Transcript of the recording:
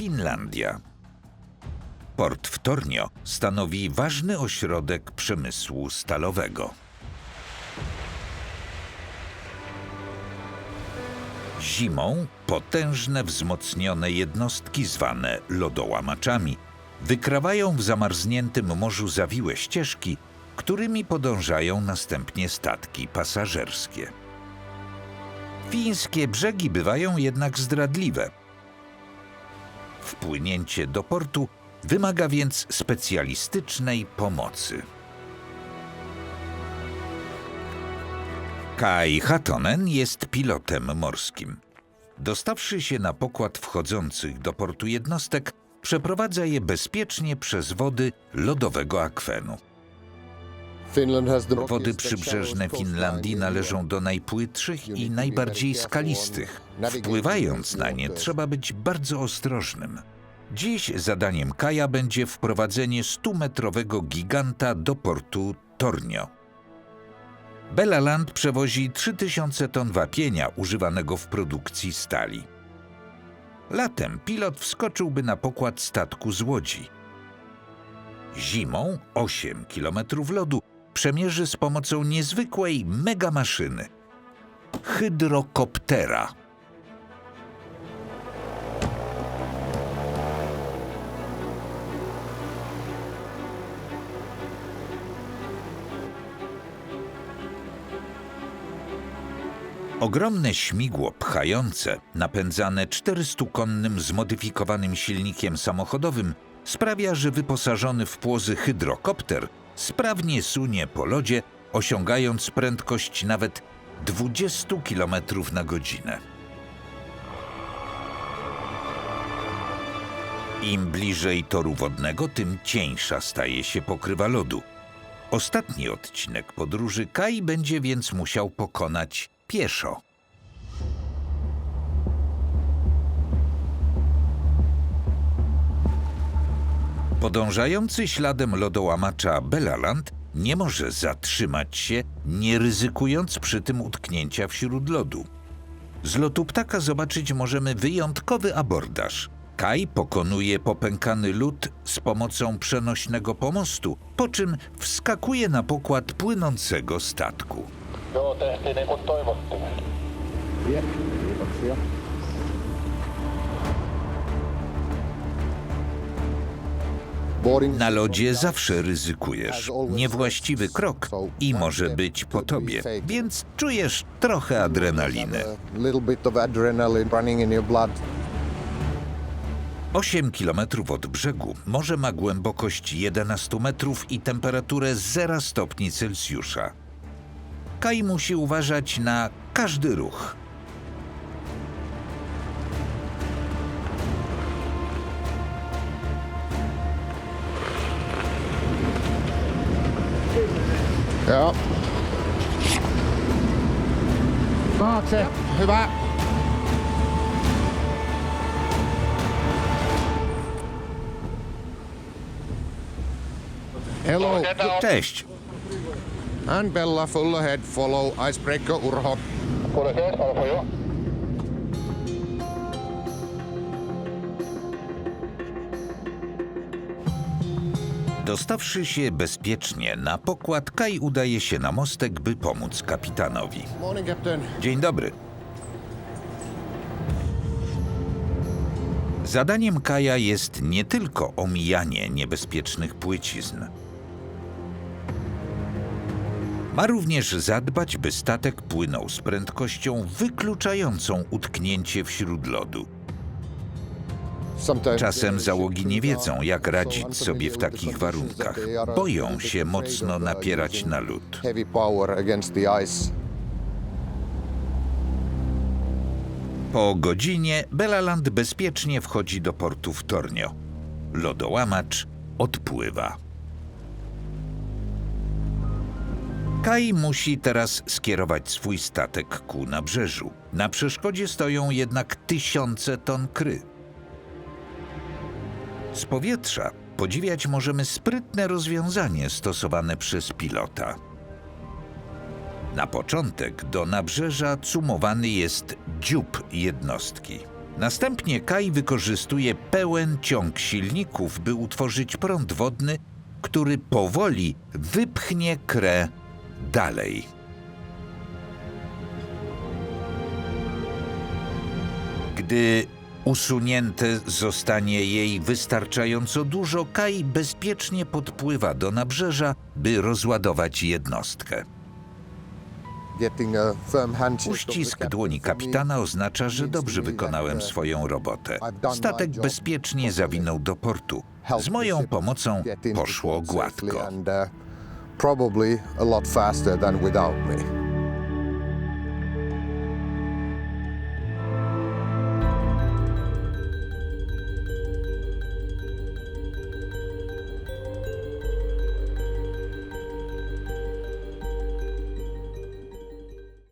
Finlandia. Port w Tornio stanowi ważny ośrodek przemysłu stalowego. Zimą potężne wzmocnione jednostki zwane lodołamaczami wykrawają w zamarzniętym morzu zawiłe ścieżki, którymi podążają następnie statki pasażerskie. Fińskie brzegi bywają jednak zdradliwe. Wpłynięcie do portu wymaga więc specjalistycznej pomocy. Kai Hatonen jest pilotem morskim. Dostawszy się na pokład wchodzących do portu jednostek, przeprowadza je bezpiecznie przez wody lodowego akwenu. Wody przybrzeżne Finlandii należą do najpłytszych i najbardziej skalistych. Wpływając na nie, trzeba być bardzo ostrożnym. Dziś zadaniem Kaja będzie wprowadzenie 100-metrowego giganta do portu Tornio. Belaland przewozi 3000 ton wapienia używanego w produkcji stali. Latem pilot wskoczyłby na pokład statku z łodzi. Zimą 8 km lodu przemierzy z pomocą niezwykłej megamaszyny hydrokoptera. Ogromne śmigło pchające, napędzane 400-konnym zmodyfikowanym silnikiem samochodowym, sprawia, że wyposażony w płozy hydrokopter sprawnie sunie po lodzie, osiągając prędkość nawet 20 km na godzinę. Im bliżej toru wodnego, tym cieńsza staje się pokrywa lodu. Ostatni odcinek podróży Kai będzie więc musiał pokonać pieszo. Podążający śladem lodołamacza Belaland nie może zatrzymać się, nie ryzykując przy tym utknięcia wśród lodu. Z lotu ptaka zobaczyć możemy wyjątkowy abordaż. Kai pokonuje popękany lód z pomocą przenośnego pomostu, po czym wskakuje na pokład płynącego statku. Joo, tehtiin niin kuin toivottiin. Kiitoksia. Na lodzie zawsze ryzykujesz. Niewłaściwy krok i może być po tobie, więc czujesz trochę adrenaliny. A little bit of adrenaline running in your blood. 8 km od brzegu morze ma głębokość 11 metrów i temperaturę 0 stopni Celsjusza. Kai musi uważać na każdy ruch. Joo. Taakse. Hyvä. Hello. Cześć! And Bella full ahead. Follow icebreaker Urho. Kuule se alkoi jo. Dostawszy się bezpiecznie na pokład, Kai udaje się na mostek, by pomóc kapitanowi. Morning, Captain. Dzień dobry. Zadaniem Kaja jest nie tylko omijanie niebezpiecznych płycizn. Ma również zadbać, by statek płynął z prędkością wykluczającą utknięcie wśród lodu. Czasem załogi nie wiedzą, jak radzić sobie w takich warunkach. Boją się mocno napierać na lód. Po godzinie Belaland bezpiecznie wchodzi do portu w Tornio. Lodołamacz odpływa. Kai musi teraz skierować swój statek ku nabrzeżu. Na przeszkodzie stoją jednak tysiące ton kry. Z powietrza podziwiać możemy sprytne rozwiązanie stosowane przez pilota. Na początek do nabrzeża cumowany jest dziób jednostki. Następnie Kai wykorzystuje pełen ciąg silników, by utworzyć prąd wodny, który powoli wypchnie krę dalej. Gdy usunięte zostanie jej wystarczająco dużo, Kai bezpiecznie podpływa do nabrzeża, by rozładować jednostkę. Uścisk dłoni kapitana oznacza, że dobrze wykonałem swoją robotę. Statek bezpiecznie zawinął do portu. Z moją pomocą poszło gładko. Probably a lot faster than without me.